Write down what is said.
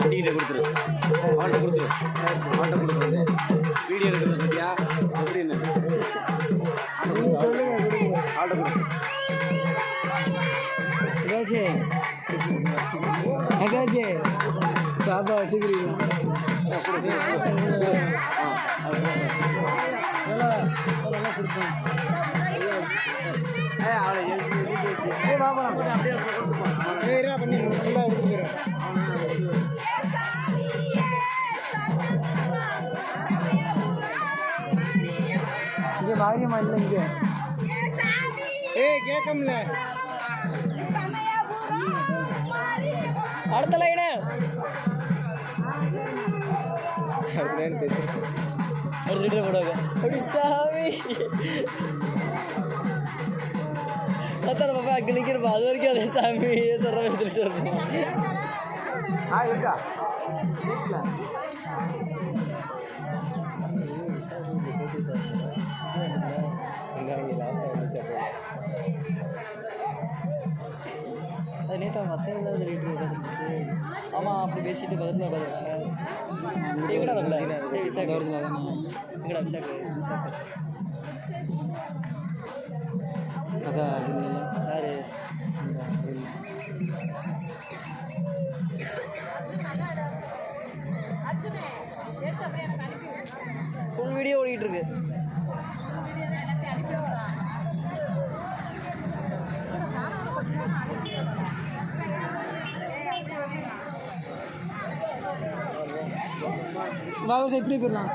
அண்டிகிட்ட கொடுத்துரு. அவன்கிட்ட கொடுத்துரு. அவன்கிட்ட கொடுத்துரு. வீடியோ எடுக்கிறது பத்தியா? அப்படின்னு அவன்கிட்ட கொடு என்னாச்சு? பாப்பா வச்சுக்கிறீங்க. அவளை அப்படியே. இங்கே பாரியமா இல்லை இங்கே? ஏய் கேட்கம்ல அடுத்த லைனு பேசு அடுத்துட்டு போடாங்க அப்படி சாமி. அதான் பாப்பா அங்கே நிற்கிறப்பா அது வரைக்கும் அதே சாமி சொல்கிற இருப்போம் ஆ இருக்கா? அது நேற்று மற்ற ஏதாவது ரேட் இருந்துச்சு. ஆமாம் அப்படி பேசிட்டு பக்கத்தில் உட்காந்து எங்கடா தம்பி ஏய் விசாக்கு வருதுல எங்கடா விசாக்கு விசாக்கு அதான் அது இல்லை யாரு? ஃபுல் வீடியோ ஓடிட்டு இருக்கு. வாங்க இப்படி போயிடலாம்.